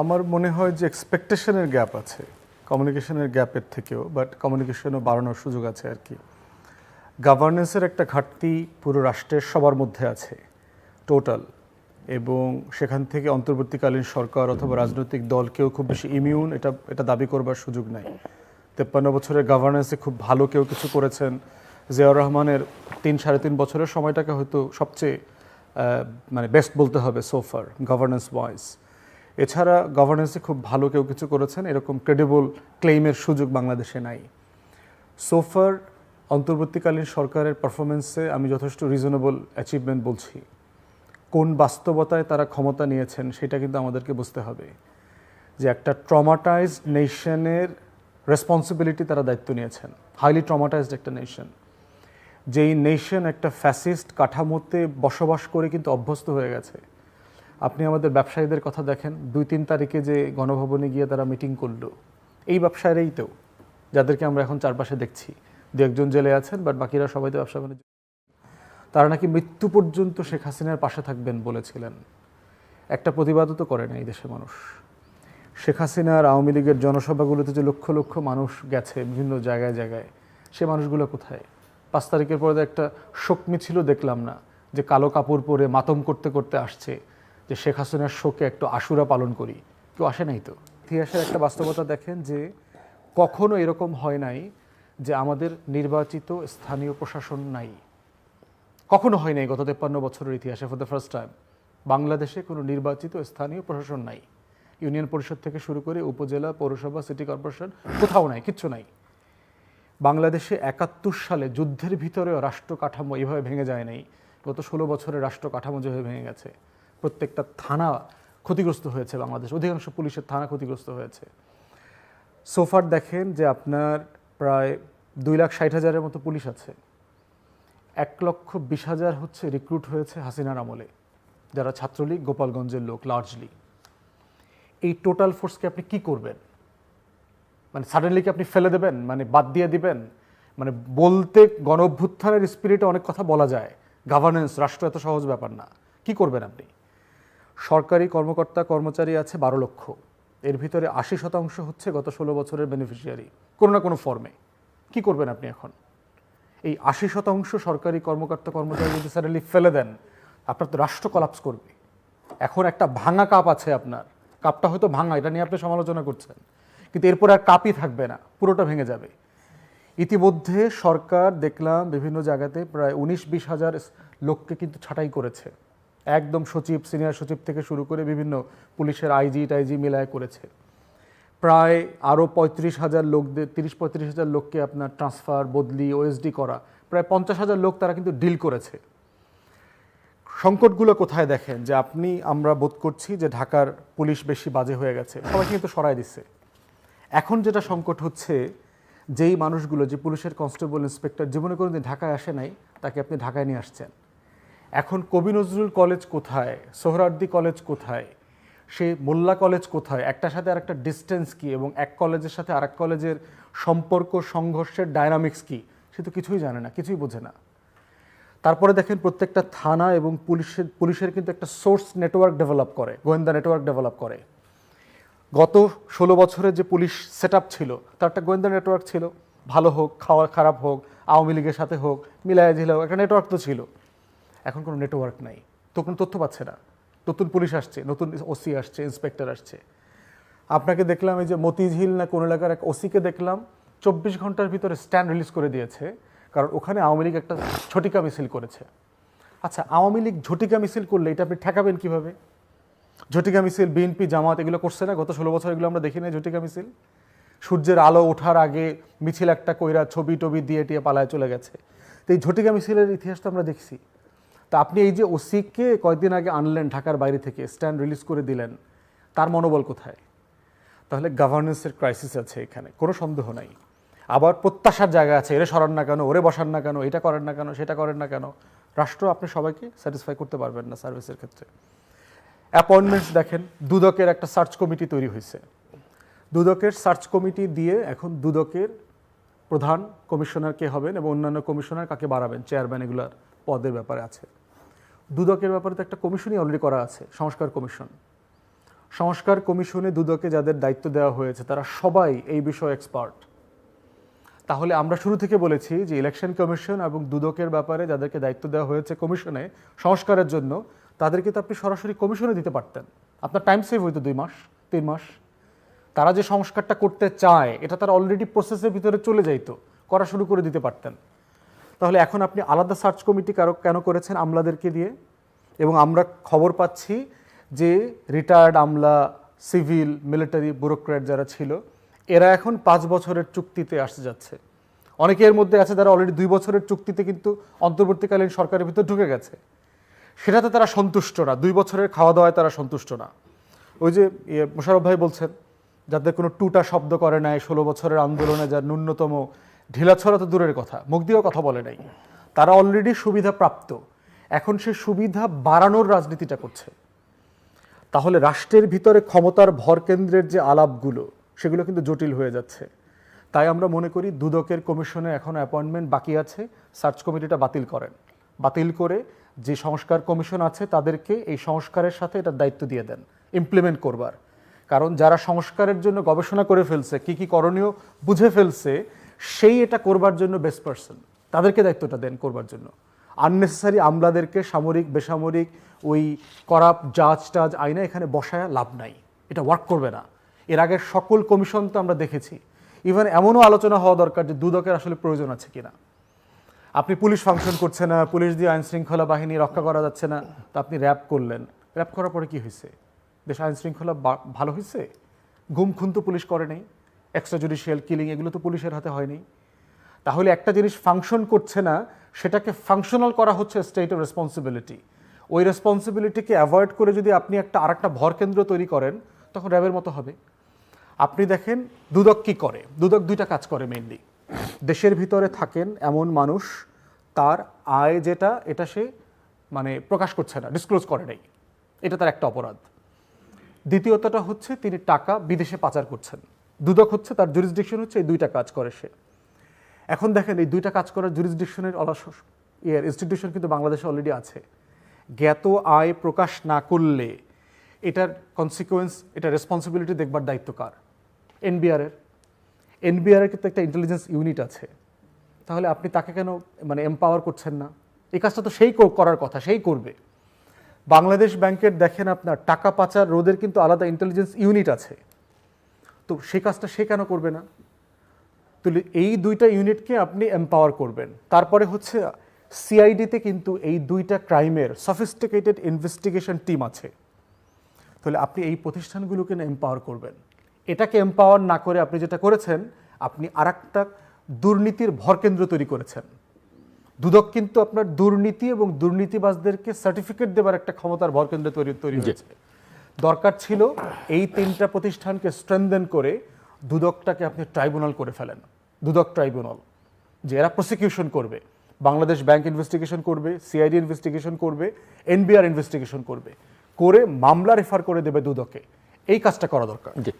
আমার মনে হয় যে এক্সপেকটেশনের গ্যাপ আছে কমিউনিকেশনের গ্যাপের থেকেও বাট কমিউনিকেশনও বাড়ানোর সুযোগ আছে আর কি। গভর্নেন্সের একটা ঘাটতি পুরো রাষ্ট্রের সবার মধ্যে আছে টোটাল এবং সেখান থেকে অন্তর্বর্তীকালীন সরকার অথবা রাজনৈতিক দলকেও খুব বেশি ইমিউন এটা এটা দাবি করবার সুযোগ নাই। তেপ্পান্ন বছরের গভর্নেন্সে খুব ভালো কেউ কিছু করেছেন। জিয়াউর রহমানের তিন, সাড়ে তিন বছরের সময়টাকে হয়তো সবচেয়ে মানে বেস্ট বলতে হবে সোফার গভর্নেন্স ওয়াইজ এছাড়া গভর্নেন্সে খুব ভালো কেউ কিছু করেছেন, এরকম ক্রেডিবল ক্লেইমের সুযোগ বাংলাদেশে নাই। সোফার অন্তর্বর্তীকালীন সরকারের পারফরমেন্সে আমি যথেষ্ট রিজনেবল অ্যাচিভমেন্ট বলছি। কোন বাস্তবতায় তারা ক্ষমতা নিয়েছেন, সেটা কিন্তু আমাদেরকে বুঝতে হবে। যে একটা ট্রমাটাইজড নেশনের রেসপন্সিবিলিটি তারা দায়িত্ব নিয়েছেন হাইলি ট্রমাটাইজড একটা নেশন যেই নেশন একটা ফ্যাসিস্ট কাঠামোতে বসবাস করে কিন্তু অভ্যস্ত হয়ে গেছে। আপনি আমাদের ব্যবসায়ীদের কথা দেখেন, দুই তিন তারিখে যে গণভবনে গিয়ে তারা মিটিং করল। এই ব্যবসায়ীরাই তো, যাদেরকে আমরা এখন চারপাশে দেখছি। দু একজন জেলে আছেন বাট বাকিরা সবাই তো ব্যবসা বাণিজ্য তারা নাকি মৃত্যু পর্যন্ত শেখ হাসিনার পাশে থাকবেন বলেছিলেন। একটা প্রতিবাদও তো করে না এই দেশের মানুষ। শেখ হাসিনার আওয়ামী লীগের জনসভাগুলোতে যে লক্ষ লক্ষ মানুষ গেছে বিভিন্ন জায়গায় জায়গায়, সে মানুষগুলো কোথায়? পাঁচ তারিখের পরে একটা শোক মিছিল দেখলাম না, যে কালো কাপড় পরে মাতম করতে করতে আসছে। যে শেখ হাসিনার শোকে একটু আশুরা পালন করি। কেউ আসে নাই তো? ইতিহাসের একটা বাস্তবতা দেখেন যে কখনো এরকম হয় নাই যে আমাদের নির্বাচিত স্থানীয় প্রশাসন নাই। কখনো হয় নাই গত তেপ্পান্ন বছরের ইতিহাসে ফর দ্য ফার্স্ট টাইম বাংলাদেশে কোনো নির্বাচিত স্থানীয় প্রশাসন নাই। ইউনিয়ন পরিষদ থেকে শুরু করে উপজেলা, পৌরসভা সিটি কর্পোরেশন কোথাও নাই, কিচ্ছু নাই। বাংলাদেশে একাত্তর সালে যুদ্ধের ভিতরেও রাষ্ট্র কাঠামো এভাবে ভেঙে যায় নাই। গত ষোলো বছরে রাষ্ট্র কাঠামো যেভাবে ভেঙে গেছে। প্রত্যেকটা থানা ক্ষতিগ্রস্ত হয়েছে বাংলাদেশ। অধিকাংশ পুলিশের থানা ক্ষতিগ্রস্ত হয়েছে। সোফার দেখেন যে আপনার প্রায় দুই লাখ ষাট হাজারের মতো পুলিশ আছে। এক লক্ষ বিশ হাজার হচ্ছে রিক্রুট হয়েছে হাসিনার আমলে, যারা ছাত্রলীগ, গোপালগঞ্জের লোক লার্জলি এই টোটাল ফোর্সকে আপনি কি করবেন? মানে সাডেনলি কি আপনি ফেলে দেবেন? মানে বাদ দিয়ে দিবেন? মানে বলতে গণ অভ্যুত্থানের স্পিরিটে অনেক কথা বলা যায়। গভর্নেন্স রাষ্ট্র এত সহজ ব্যাপার না। কি করবেন আপনি? সরকারি কর্মকর্তা কর্মচারী আছে বারো লক্ষ। এর ভিতরে আশি শতাংশ হচ্ছে গত ষোলো বছরের বেনিফিশিয়ারি কোনো না কোনো ফর্মে কি করবেন আপনি এখন? এই আশি শতাংশ সরকারি কর্মকর্তা কর্মচারী যদি স্যারেলি ফেলে দেন, আপনার তো রাষ্ট্র কলাপস করবে। এখন একটা ভাঙা কাপ আছে আপনার। কাপটা হয়তো ভাঙা, এটা নিয়ে আপনি সমালোচনা করছেন। কিন্তু এরপর আর কাপই থাকবে না, পুরোটা ভেঙে যাবে। ইতিমধ্যে সরকার দেখলাম বিভিন্ন জায়গাতে প্রায় উনিশ বিশ হাজার লোককে কিন্তু ছাঁটাই করেছে। একদম সচিব, সিনিয়র সচিব থেকে শুরু করে বিভিন্ন পুলিশের আইজি, টাইজি মিলায় করেছে। প্রায় আরও পঁয়ত্রিশ হাজার লোকদের, তিরিশ পঁয়ত্রিশ হাজার লোককে আপনার ট্রান্সফার বদলি ওএসডি করা, প্রায় পঞ্চাশ হাজার লোক তারা কিন্তু ডিল করেছে। সংকটগুলো কোথায় দেখেন? যে আপনি, আমরা বোধ করছি যে ঢাকার পুলিশ বেশি বাজে হয়ে গেছে সবাই কিন্তু সরাই দিচ্ছে। এখন যেটা সংকট হচ্ছে, যেই মানুষগুলো, যে পুলিশের কনস্টেবল ইন্সপেক্টর জীবনে কোনোদিন ঢাকায় আসে নাই, তাকে আপনি ঢাকায় নিয়ে আসছেন। এখন কবি নজরুল কলেজ কোথায়? সোহরার্দি কলেজ কোথায়? সে মোল্লা কলেজ কোথায়? একটার সাথে আরেকটা ডিস্টেন্স কী এবং এক কলেজের সাথে আরেক কলেজের সম্পর্ক, সংঘর্ষের ডায়নামিক্স কী? সে তো কিছুই জানে না, কিছুই বোঝে না। তারপরে দেখেন প্রত্যেকটা থানা এবং পুলিশের পুলিশের কিন্তু একটা সোর্স নেটওয়ার্ক ডেভেলপ করে, গোয়েন্দা নেটওয়ার্ক ডেভেলপ করে। গত ষোলো বছরের যে পুলিশ সেট ছিল, তার একটা গোয়েন্দা নেটওয়ার্ক ছিল। ভালো হোক, খাওয়া খারাপ হোক, আওয়ামী লীগের সাথে হোক, মিলায় ঝিলা হোক, একটা নেটওয়ার্ক তো ছিল। এখন কোনো নেটওয়ার্ক নাই। তো কোনো তথ্য পাচ্ছে না। নতুন পুলিশ আসছে, নতুন ওসি আসছে ইন্সপেক্টর আসছে। আপনাকে দেখলাম এই যে মতিঝিল না কোন এলাকার এক ওসিকে দেখলাম, চব্বিশ ঘণ্টার ভিতরে স্ট্যান্ড রিলিজ করে দিয়েছে, কারণ ওখানে আওয়ামী লীগ একটা ঝটিকা মিছিল করেছে। আচ্ছা আওয়ামী লীগ ঝটিকা মিছিল করলে এটা আপনি ঠেকাবেন কীভাবে? ঝটিকা মিছিল বিএনপি জামাত, এগুলো করছে না? গত ষোলো বছর এগুলো আমরা দেখি না ঝটিকা মিছিল। সূর্যের আলো ওঠার আগে মিছিল একটা কইরা ছবি টবি দিয়ে টিয়ে পালায় চলে গেছে। তো এই ঝটিকা মিছিলের ইতিহাস তো আমরা দেখছি। তা আপনি এই যে ওসিকে কয়েকদিন আগে আনলেন ঢাকার বাইরে থেকে, স্ট্যান্ড রিলিজ করে দিলেন, তার মনোবল কোথায়? তাহলে গভর্নেন্সের ক্রাইসিস আছে এখানে, কোনো সন্দেহ নাই। আবার প্রত্যাশার জায়গা আছে, এরে সরান না কেন, ওরে বসান না কেন, এটা করেন না কেন, সেটা করেন না কেন। রাষ্ট্র আপনি সবাইকে স্যাটিসফাই করতে পারবেন না সার্ভিসের ক্ষেত্রে। অ্যাপয়েন্টমেন্টস দেখেন, দুদকের একটা সার্চ কমিটি তৈরি হয়েছে। দুদকের সার্চ কমিটি দিয়ে এখন দুদকের প্রধান কমিশনার কে হবেন এবং অন্যান্য কমিশনার কাকে বাড়াবেন? চেয়ারম্যান এগুলার পদের ব্যাপারে আছে। দুদকের ব্যাপারে তো একটা কমিশনই অলরেডি করা আছে, সংস্কার কমিশন। সংস্কার কমিশনে দুদকে যাদের দায়িত্ব দেওয়া হয়েছে, তারা সবাই এই বিষয়ে এক্সপার্ট তাহলে আমরা শুরু থেকে বলেছি যে ইলেকশন কমিশন এবং দুদকের ব্যাপারে যাদেরকে দায়িত্ব দেওয়া হয়েছে কমিশনে সংস্কারের জন্য, তাদেরকে তো আপনি সরাসরি কমিশনে দিতে পারতেন। আপনার টাইম সেভ হইতো দুই মাস, তিন মাস। তারা যে সংস্কারটা করতে চায়, এটা তারা অলরেডি প্রসেসের ভিতরে চলে যাইতো, করা শুরু করে দিতে পারতেন। তাহলে এখন আপনি আলাদা সার্চ কমিটি কারও কেন করেছেন আমলাদেরকে দিয়ে? এবং আমরা খবর পাচ্ছি যে রিটায়ার্ড আমলা, সিভিল, মিলিটারি, ব্যুরোক্র্যাট যারা ছিল, এরা এখন পাঁচ বছরের চুক্তিতে আসতে যাচ্ছে। অনেকের মধ্যে আছে যারা অলরেডি দুই বছরের চুক্তিতে কিন্তু অন্তর্বর্তীকালীন সরকারের ভিতর ঢুকে গেছে। সেটাতে তারা সন্তুষ্ট না, দুই বছরের খাওয়া দাওয়ায় তারা সন্তুষ্ট না। ওই যে ইয়ে মোশারফ ভাই বলছেন, যাদের কোনো টুটা শব্দ করে নাই, ষোলো বছরের আন্দোলনে যার ন্যূনতম ঢিলাছড়া তো দূরের কথা, মুখ দিয়েও কথা বলে নাই। তারা অলরেডি সুবিধা প্রাপ্ত। এখন সে সুবিধা বাড়ানোর রাজনীতিটা করছে। তাহলে রাষ্ট্রের ভিতরে ক্ষমতার ভরকেন্দ্রের যে আলাপগুলো, সেগুলো কিন্তু জটিল হয়ে যাচ্ছে। তাই আমরা মনে করি দুদকের কমিশনে এখন অ্যাপয়েন্টমেন্ট বাকি আছে সার্চ কমিটিটা বাতিল করেন। বাতিল করে যে সংস্কার কমিশন আছে, তাদেরকে এই সংস্কারের সাথে এটার দায়িত্ব দিয়ে দেন ইমপ্লিমেন্ট করবার। কারণ যারা সংস্কারের জন্য গবেষণা করে ফেলছে, কি কি করণীয় বুঝে ফেলছে সেই এটা করবার জন্য বেস্ট পারসন তাদেরকে দায়িত্বটা দেন করবার জন্য। আননেসেসারি আমলাদেরকে সামরিক, বেসামরিক, ওই করাপ, জাজ, টাজ, আইনে এখানে বসায় লাভ নাই। এটা ওয়ার্ক করবে না। এর আগে সকল কমিশন তো আমরা দেখেছি। ইভেন এমনও আলোচনা হওয়া দরকার যে দুদকের আসলে প্রয়োজন আছে কিনা। আপনি পুলিশ ফাংশন করছে না, পুলিশ দিয়ে আইন শৃঙ্খলা বাহিনী রক্ষা করা যাচ্ছে না, তা আপনি র্যাপ করলেন। র্যাপ করার পরে কি হয়েছে? দেশ আইন শৃঙ্খলা ভালো হয়েছে? গুম খুন তো পুলিশ করে নেই? এক্সট্রা জুডিশিয়াল কিলিং এগুলো তো পুলিশের হাতে হয়নি। তাহলে একটা জিনিস ফাংশন করছে না, সেটাকে ফাংশনাল করা হচ্ছে স্টেটের রেসপন্সিবিলিটি ওই রেসপন্সিবিলিটিকে অ্যাভয়েড করে যদি আপনি একটা আর আরেকটা ভরকেন্দ্র তৈরি করেন, তখন র্যাবের মতো হবে। আপনি দেখেন দুদক কি করে? দুদক দুইটা কাজ করে মেনলি দেশের ভিতরে থাকেন এমন মানুষ, তার আয় যেটা, এটা সে মানে প্রকাশ করছে না ডিসক্লোজ করে নাই। এটা তার একটা অপরাধ। দ্বিতীয়তটা হচ্ছে তিনি টাকা বিদেশে পাচার করছেন। দুদক হচ্ছে, তার জুরিসডিকশন হচ্ছে, এই দুইটা কাজ করে সে। এখন দেখেন, এই দুইটা কাজ করার জুরিসডিকশনের ইয়ের ইনস্টিটিউশন কিন্তু বাংলাদেশে অলরেডি আছে। জ্ঞাত আয় প্রকাশ না করলে এটার কনসিকুয়েন্স এটা রেসপন্সিবিলিটি দেখবার দায়িত্ব কার? এনবিআরের এনবিআরের কিন্তু একটা ইন্টেলিজেন্স ইউনিট আছে। তাহলে আপনি তাকে কেন মানে এম্পাওয়ার করছেন না? এই কাজটা তো সেই করার কথা, সেই করবে। বাংলাদেশ ব্যাংকের দেখেন আপনার টাকা পাচার রোধের কিন্তু আলাদা ইন্টেলিজেন্স ইউনিট আছে। তো সে কাজটা সে কেন করবে না? তাহলে এই দুইটা ইউনিটকে আপনি এম্পাওয়ার করবেন। তারপরে হচ্ছে সিআইডিতে কিন্তু এই দুইটা ক্রাইমের সফিস্টিকেটেড ইনভেস্টিগেশন টিম আছে। তাহলে আপনি এই প্রতিষ্ঠানগুলোকে এম্পাওয়ার করবেন। এটাকে এম্পাওয়ার না করে আপনি যেটা করেছেন আপনি আর একটা দুর্নীতির ভরকেন্দ্র তৈরি করেছেন। দুদক কিন্তু আপনার দুর্নীতি এবং দুর্নীতিবাজদেরকে সার্টিফিকেট দেবার একটা ক্ষমতার ভরকেন্দ্র তৈরি তৈরি হয়েছে। দরকার ছিল এই তিনটা প্রতিষ্ঠানকে স্ট্রেনদেন করে দুদকটাকে আপনি ট্রাইব্যুনাল করে ফেলেন। দুদক ট্রাইব্যুনাল যে এরা প্রসিকিউশন করবে। বাংলাদেশ ব্যাংক ইনভেস্টিগেশন করবে সিআইডি ইনভেস্টিগেশন করবে এনবিআর ইনভেস্টিগেশন করবে। করে মামলা রেফার করে দেবে দুদকে। এই কাজটা করা দরকার।